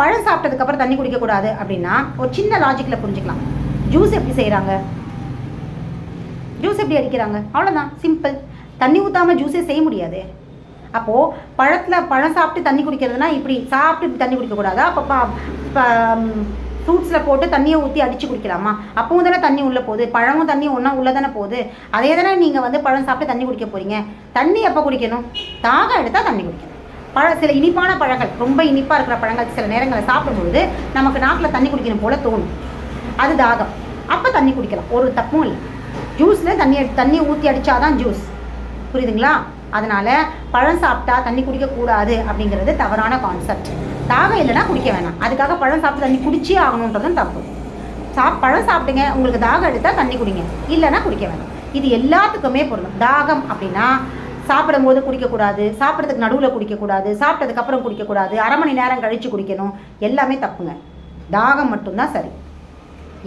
பழம் சாப்பிட்டதுக்கப்புறம் தண்ணி குடிக்கக்கூடாது அப்படின்னா ஒரு சின்ன லாஜிக்கில் புரிஞ்சுக்கலாம். ஜூஸ் எப்படி செய்கிறாங்க ஜூஸ் எப்படி அடிக்கிறாங்க? அவ்வளோதான் சிம்பிள் தண்ணி ஊற்றாமல் ஜூஸே செய்ய முடியாது. அப்போது பழத்தில் பழம் சாப்பிட்டு தண்ணி குடிக்கிறதுனா இப்படி சாப்பிட்டு இப்படி தண்ணி குடிக்கக்கூடாது அப்போ ஃப்ரூட்ஸில் போட்டு தண்ணியை ஊற்றி அடித்து குடிக்கலாமா? அப்பவும் தானே தண்ணி உள்ளே போகுது பழமும் தண்ணி ஒன்றா உள்ளே தானே போகுது. அதே தானே நீங்கள் வந்து பழம் சாப்பிட்டு தண்ணி குடிக்க போகிறீங்க தண்ணி எப்போ குடிக்கணும்? தாகம் எடுத்தால் தண்ணி குடிக்கணும். பழ சில இனிப்பான பழங்கள் ரொம்ப இனிப்பாக இருக்கிற பழங்கள் சில நேரங்களில் சாப்பிடும்பொழுது நமக்கு நாக்கில் தண்ணி குடிக்கணும் போல தோணும். அது தாகம். அப்போ தண்ணி குடிக்கலாம். ஒரு தப்பும் இல்லை. ஜூஸில் தண்ணி தண்ணி ஊற்றி அடித்தா தான் ஜூஸ் புரியுதுங்களா? அதனால் பழம் சாப்பிட்டா தண்ணி குடிக்கக்கூடாது அப்படிங்கிறது தவறான கான்செப்ட் தாகம் இல்லைன்னா குடிக்க வேணாம். அதுக்காக பழம் சாப்பிட்டு தண்ணி குடிச்சே ஆகணுன்றதும் தப்பு. சாப் பழம் சாப்பிட்டுங்க உங்களுக்கு தாகம் எடுத்தால் தண்ணி குடிங்க. இல்லைன்னா குடிக்க வேணாம். இது எல்லாத்துக்குமே பொருள் தாகம் அப்படின்னா சாப்பிடும் போது குடிக்கக்கூடாது சாப்பிட்றதுக்கு நடுவில் குடிக்கக்கூடாது சாப்பிட்டதுக்கப்புறம் குடிக்கக்கூடாது அரை மணி நேரம் கழித்து குடிக்கணும் எல்லாமே தப்புங்க. தாகம் மட்டும்தான் சரி.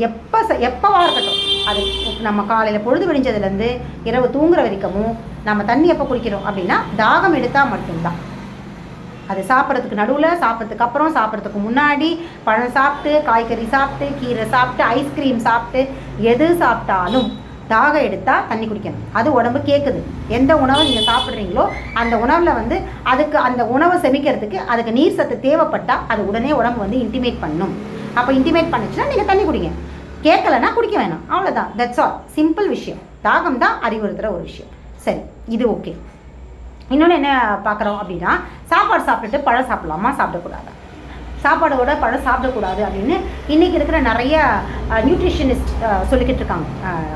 எப்போ ச எப்போவா இருக்கட்டும் அது நம்ம காலையில் பொழுது விடிஞ்சதுலேருந்து இரவு தூங்குற வரைக்கும் நம்ம தண்ணி எப்போ குடிக்கிறோம் அப்படின்னா தாகம் எடுத்தால் மட்டும்தான். அது சாப்பிட்றதுக்கு நடுவில் சாப்பிட்றதுக்கு அப்புறம் சாப்பிட்றதுக்கு முன்னாடி பழம் சாப்பிட்டு காய்கறி சாப்பிட்டு கீரை சாப்பிட்டு ஐஸ்கிரீம் சாப்பிட்டு எது சாப்பிட்டாலும் தாகம் எடுத்தால் தண்ணி குடிக்கணும். அது உடம்பு கேட்குது எந்த உணவை நீங்கள் சாப்பிட்றீங்களோ அந்த உணவில் வந்து அதுக்கு அந்த உணவை செமிக்கிறதுக்கு அதுக்கு நீர் சத்து தேவைப்பட்டால் அது உடனே உடம்பு வந்து இன்டிமேட் பண்ணும். அப்போ இன்டிமேட் பண்ணுச்சுன்னா நீங்கள் தண்ணி குடிங்க. கேட்கலன்னா குடிக்க வேணாம். அவ்வளோதான் தட்ஸ் ஆல் சிம்பிள் விஷயம். தாகம் தான் அறிவுறுத்துகிற ஒரு விஷயம். சரி இது ஓகே இன்னொன்று என்ன பார்க்குறோம் அப்படின்னா சாப்பாடு சாப்பிட்டுட்டு பழம் சாப்பிடலாமா? சாப்பிடக்கூடாதா? சாப்பாடோட பழம் சாப்பிடக்கூடாது அப்படின்னு இன்றைக்கி இருக்கிற நிறைய நியூட்ரிஷனிஸ்ட் சொல்லிக்கிட்டு இருக்காங்க.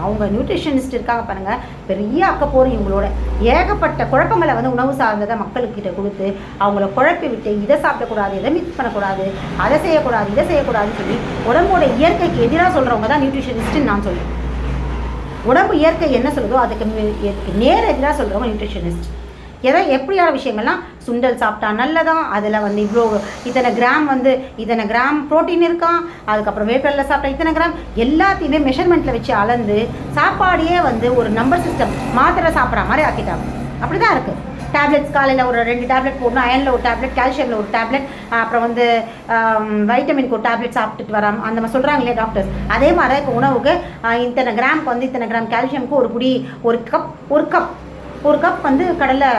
அவங்க நியூட்ரிஷனிஸ்ட் இருக்காங்க பாருங்கள் பெரிய அக்கப்போர் இவங்களோட. ஏகப்பட்ட குழப்பங்களை வந்து உணவு சார்ந்ததை மக்களுக்கிட்ட கொடுத்து அவங்கள குழப்பி விட்டு இதை சாப்பிடக்கூடாது இதை மிக்ஸ் பண்ணக்கூடாது அதை செய்யக்கூடாது இதை செய்யக்கூடாதுன்னு சொல்லி உடம்போட இயற்கைக்கு எதிராக சொல்கிறவங்க தான் நியூட்ரிஷனிஸ்ட்டுன்னு நான் சொல்லுவேன் உடம்பு இயற்கை என்ன சொல்லுதோ அதுக்கு நேர நேர் எதிராக சொல்கிறவங்க நியூட்ரிஷனிஸ்ட் எதை எப்படியான விஷயங்கள்லாம் சுண்டல் சாப்பிட்டா நல்லதான். அதில் வந்து இவ்வளோ இத்தனை கிராம் வந்து இத்தனை கிராம் புரோட்டீன் இருக்கான் அதுக்கப்புறம் வேப்பில சாப்பிட்டா இத்தனை கிராம்? எல்லாத்தையுமே மெஷர்மெண்ட்டில் வச்சு அளந்து சாப்பாடையே வந்து ஒரு நம்பர் சிஸ்டம் மாத்திரை சாப்பிட்ற மாதிரி ஆக்கிட்டாங்க. அப்படி தான் இருக்குது டேப்லெட்ஸ் காலையில் ஒரு ரெண்டு டேப்லெட் போடணும். அயனில் ஒரு டேப்லெட் கால்சியமில் ஒரு டேப்லெட் அப்புறம் வந்து வைட்டமின் ஒரு டேப்லெட் சாப்பிட்டுட்டு வராம அந்த மாதிரி சொல்கிறாங்களே டாக்டர்ஸ் அதே மாதிரி உணவுக்கு இத்தனை கிராமுக்கு வந்து இத்தனை கிராம் கால்சியமுக்கு ஒரு குடி ஒரு கப் ஒரு கப் ஒரு கப் வந்து கடலை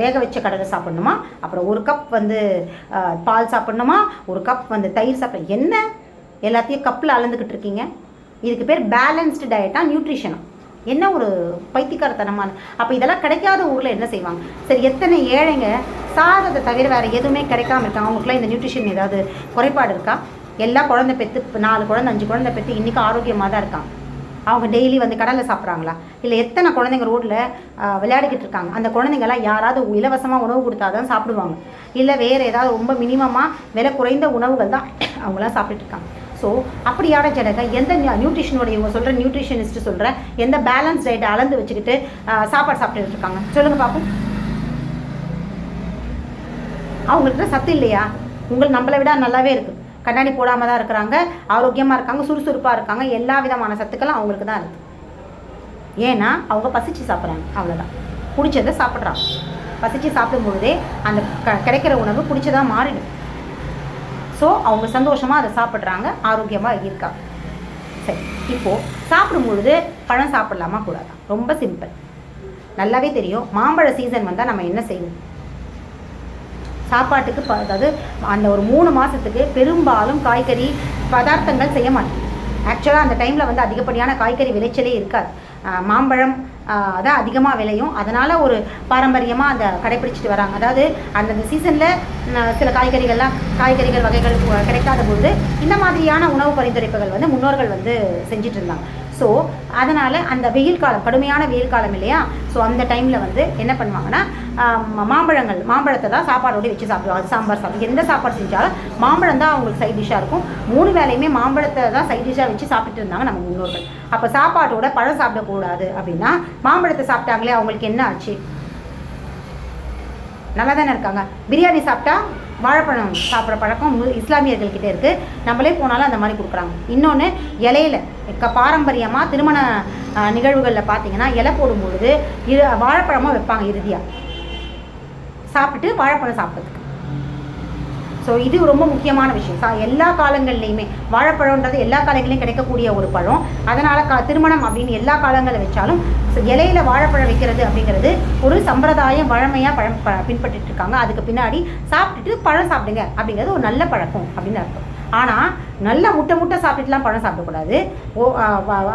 வேக வச்ச கடலை சாப்பிடணுமா? அப்புறம் ஒரு கப் வந்து பால் சாப்பிடணுமா? ஒரு கப் வந்து தயிர் சாப்பிட என்ன? எல்லாத்தையும் கப்பில் அளந்துக்கிட்டு இருக்கீங்க. இதுக்கு பேர் பேலன்ஸ்டு டயட்டாக நியூட்ரிஷனா என்ன ஒரு பைத்தியக்காரத்தனமான அப்போ இதெல்லாம் கிடைக்காத ஊரில் என்ன செய்வாங்க? சரி எத்தனை ஏழைங்க சாதத்தை தவிர வேறு எதுவுமே கிடைக்காம இருக்காங்க அவங்களுக்குலாம் இந்த நியூட்ரிஷன் ஏதாவது குறைபாடு இருக்கா? எல்லா குழந்தை பெற்று இப்போ நாலு குழந்தை அஞ்சு குழந்தை பெற்று இன்றைக்கி ஆரோக்கியமாக தான் இருக்காங்க அவங்க டெய்லி வந்து கடலை சாப்பிட்றாங்களா? இல்லை எத்தனை குழந்தைங்க ரோட்டில் விளையாடிக்கிட்டு இருக்காங்க? அந்த குழந்தைங்கெல்லாம் யாராவது இலவசமாக உணவு கொடுத்தா தான் சாப்பிடுவாங்க. இல்லை வேறு ஏதாவது ரொம்ப மினிமமாக விலை குறைந்த உணவுகள் தான் அவங்களாம் சாப்பிட்டுட்டு இருக்காங்க. ஸோ அப்படியான ஜனங்க எந்த நியூட்ரிஷனுடைய இவங்க சொல்கிற நியூட்ரிஷனிஸ்ட் சொல்கிற எந்த பேலன்ஸ் டயட்டை அளந்து வச்சுக்கிட்டு சாப்பாடு சாப்பிட்டுட்டு இருக்காங்க? சொல்லுங்கள் பார்ப்போம் அவங்கள்ட்ட சத்து இல்லையா? உங்களுக்கு நம்மளை விட நல்லாவே இருக்குது கண்ணாடி போடாமல் தான் இருக்கிறாங்க. ஆரோக்கியமாக இருக்காங்க சுறுசுறுப்பாக இருக்காங்க. எல்லா விதமான சத்துக்களும் அவங்களுக்கு தான் இருக்குது ஏன்னா அவங்க பசிச்சு சாப்பிட்றாங்க. அவ்வளோதான் பிடிச்சதை சாப்பிட்றாங்க. பசிச்சு சாப்பிடும்பொழுதே அந்த க கிடைக்கிற உணவு பிடிச்சதாக மாறிடும் ஸோ அவங்க சந்தோஷமாக அதை சாப்பிட்றாங்க. ஆரோக்கியமாக இருக்காங்க சரி. இப்போது சாப்பிடும் பொழுது பழம் சாப்பிடலாமா? கூடாதா? ரொம்ப சிம்பிள் நல்லாவே தெரியும். மாம்பழ சீசன் வந்தால் நம்ம என்ன செய்வோம்? சாப்பாட்டுக்கு ப அதாவது அந்த ஒரு மூணு மாதத்துக்கு பெரும்பாலும் காய்கறி பதார்த்தங்கள் செய்ய மாட்டோம். ஆக்சுவலாக அந்த டைமில் வந்து அதிகப்படியான காய்கறி விளைச்சலே இருக்காது. மாம்பழம் அதான் அதிகமாக விளையும். அதனால் ஒரு பாரம்பரியமாக அந்த கடைப்பிடிச்சிட்டு வராங்க. அதாவது அந்தந்த சீசனில் சில காய்கறிகள்லாம் காய்கறிகள் வகைகள் கிடைக்காத பொழுது இந்த மாதிரியான உணவு பரிந்துரைப்புகள் வந்து முன்னோர்கள் வந்து செஞ்சுட்டு இருந்தாங்க. ஸோ அதனால் அந்த வெயில் காலம் கடுமையான வெயில் காலம் இல்லையா? ஸோ அந்த டைமில் வந்து என்ன பண்ணுவாங்கன்னா மாம்பழங்கள் மாம்பழத்தை தான் சாப்பாடோட வச்சு சாப்பிடுவாங்க சாம்பார் சாப்பிடும் எந்த சாப்பாடு செஞ்சாலும் மாம்பழம் தான் அவங்களுக்கு சைட் டிஷ்ஷாக இருக்கும். மூணு வேலையுமே மாம்பழத்தை தான் சைட் டிஷ்ஷாக வச்சு சாப்பிட்டுட்டு இருந்தாங்க நம்ம முன்னோர்கள். அப்போ சாப்பாட்டோட பழம் சாப்பிடக்கூடாது அப்படின்னா மாம்பழத்தை சாப்பிட்டாங்களே அவங்களுக்கு என்ன ஆச்சு? நல்லா தானே இருக்காங்க. பிரியாணி சாப்பிட்டா வாழைப்பழம் சாப்பிட்ற பழக்கம் இஸ்லாமியர்கள்கிட்ட இருக்குது நம்மளே போனாலும் அந்த மாதிரி கொடுக்குறாங்க. இன்னொன்று இலையில க பாரம்பரியமாக திருமண நிகழ்வுகளில் பார்த்தீங்கன்னா இலை போடும்பொழுது இரு வாழைப்பழமாக வைப்பாங்க இறுதியாக சாப்பிட்டு வாழைப்பழம் சாப்பிட்றதுக்கு. ஸோ இது ரொம்ப முக்கியமான விஷயம். சா எல்லா காலங்கள்லையுமே வாழைப்பழம்ன்றது எல்லா காலங்களையும் கிடைக்கக்கூடிய ஒரு பழம். அதனால் கா திருமணம் அப்படின்னு எல்லா காலங்களில் வச்சாலும் ச- இலையில வாழைப்பழம் வைக்கிறது அப்படிங்கிறது ஒரு சம்பிரதாயம் வழமையாக பழம் ப பின்பற்றிட்டு இருக்காங்க. அதுக்கு பின்னாடி சாப்பிட்டுட்டு பழம் சாப்பிடுங்க அப்படிங்கிறது ஒரு நல்ல பழக்கம் அப்படின்னு அர்த்தம். ஆனால் நல்லா முட்டை முட்டை சாப்பிட்டுட்டுலாம் பழம் சாப்பிடக்கூடாது. ஓ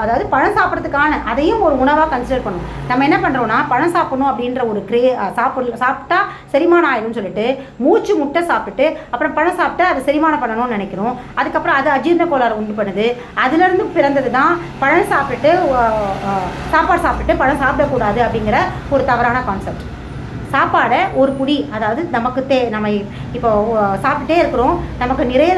அதாவது பழம் சாப்பிட்றதுக்கான அதையும் ஒரு உணவாக கன்சிடர் பண்ணணும். நம்ம என்ன பண்ணுறோம்னா பழம் சாப்பிடணும் அப்படின்ற ஒரு கிரே சாப்பிட சாப்பிட்டா செரிமானம் ஆயிடும்னு சொல்லிட்டு மூச்சு முட்டை சாப்பிட்டுட்டு அப்புறம் பழம் சாப்பிட்டு அதை செரிமானம் பண்ணணும்னு நினைக்கிறோம். அதுக்கப்புறம் அது அஜீர்ண கோளாறு உண்டு பண்ணுது. அதுலேருந்து பிறந்தது தான் பழம் சாப்பிட்டுட்டு சாப்பாடு சாப்பிட்டுட்டு பழம் சாப்பிடக்கூடாது அப்படிங்கிற ஒரு தவறான கான்செப்ட் சாப்பாடை ஒரு புடி அதாவது நமக்கு தே நம்ம இப்போ சாப்பிட்டுட்டே இருக்கிறோம். நமக்கு நிறைய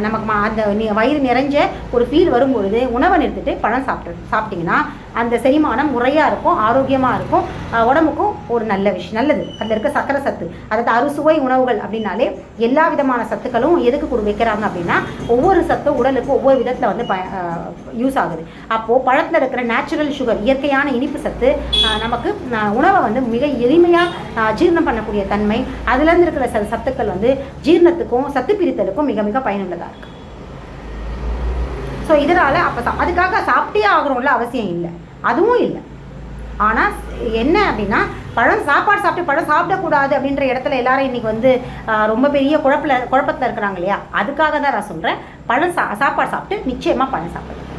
நமக்கு அந்த வயிறு நிறைஞ்ச ஒரு ஃபீல் வரும்பொழுது உணவை நிறுத்திட்டு பழம் சாப்பிட்டு சாப்பிட்டிங்கன்னா அந்த செரிமானம் முறையாக இருக்கும் ஆரோக்கியமாக இருக்கும். உடம்புக்கும் ஒரு நல்ல விஷயம் நல்லது. அதில் இருக்க சக்கரை சத்து அதாவது அறுசுவை உணவுகள் அப்படின்னாலே எல்லா விதமான சத்துக்களும் எதுக்கு கொடு வைக்கிறாங்க அப்படின்னா ஒவ்வொரு சத்தும் உடலுக்கு ஒவ்வொரு விதத்தில் வந்து ப யூஸ் ஆகுது. அப்போது பழத்தில் இருக்கிற நேச்சுரல் சுகர் இயற்கையான இனிப்பு சத்து நமக்கு உணவை வந்து மிக எளிமையாக ஜீரணம் பண்ணக்கூடிய தன்மை அதுலேருந்து இருக்கிற சத்துக்கள் வந்து ஜீரணத்துக்கும் சத்து பிரித்தலுக்கும் மிக மிக பயனுள்ளதாக இருக்குது ஸோ இதனால் அப்போ அதுக்காக சாப்பிட்டே ஆகணும்ல அவசியம் இல்லை. அதுவும் இல்லை. ஆனால் என்ன அப்படின்னா பழம் சாப்பாடு சாப்பிட்டு பழம் சாப்பிடக்கூடாது அப்படின்ற இடத்துல எல்லாரும் இன்னைக்கு வந்து ரொம்ப பெரிய குழப்பில் குழப்பத்தில் இருக்கிறாங்க இல்லையா? அதுக்காக தான் நான் சொல்கிறேன் பழம் சா சாப்பாடு சாப்பிட்டு நிச்சயமாக பழம் சாப்பிடுங்க